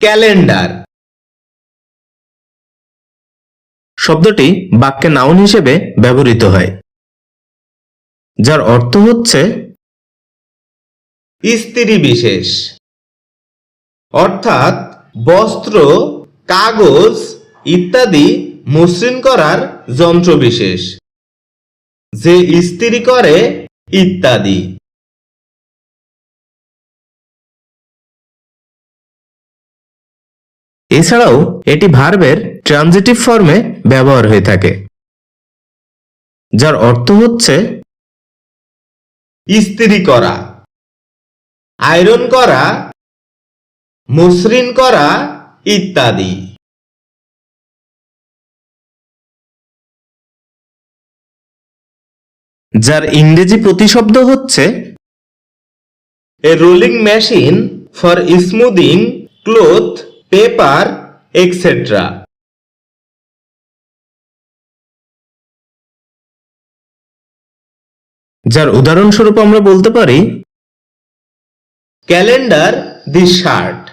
Calendar. শব্দটি বাক্যে noun হিসেবে ব্যবহৃত হয়, যার অর্থ হচ্ছে স্ত্রী বিশেষ। অর্থাৎ বস্ত্র, কাগজ ইত্যাদি মসৃণ করার যন্ত্র বিশেষ, যে ইস্ত্রি করে ইত্যাদি। এছাড়াও এটি ভার্বের ট্রানজিটিভ ফর্মে ব্যবহার হয়ে থাকে যার অর্থ হচ্ছে ইস্ত্রি করা আয়রন করা মসৃণ করা ইত্যাদি। যার ইংরেজি প্রতিশব্দ হচ্ছে a rolling machine for smoothing cloth, paper etc. যার উদাহরণস্বরূপ আমরা বলতে পারি ক্যালেন্ডার দি শার্ট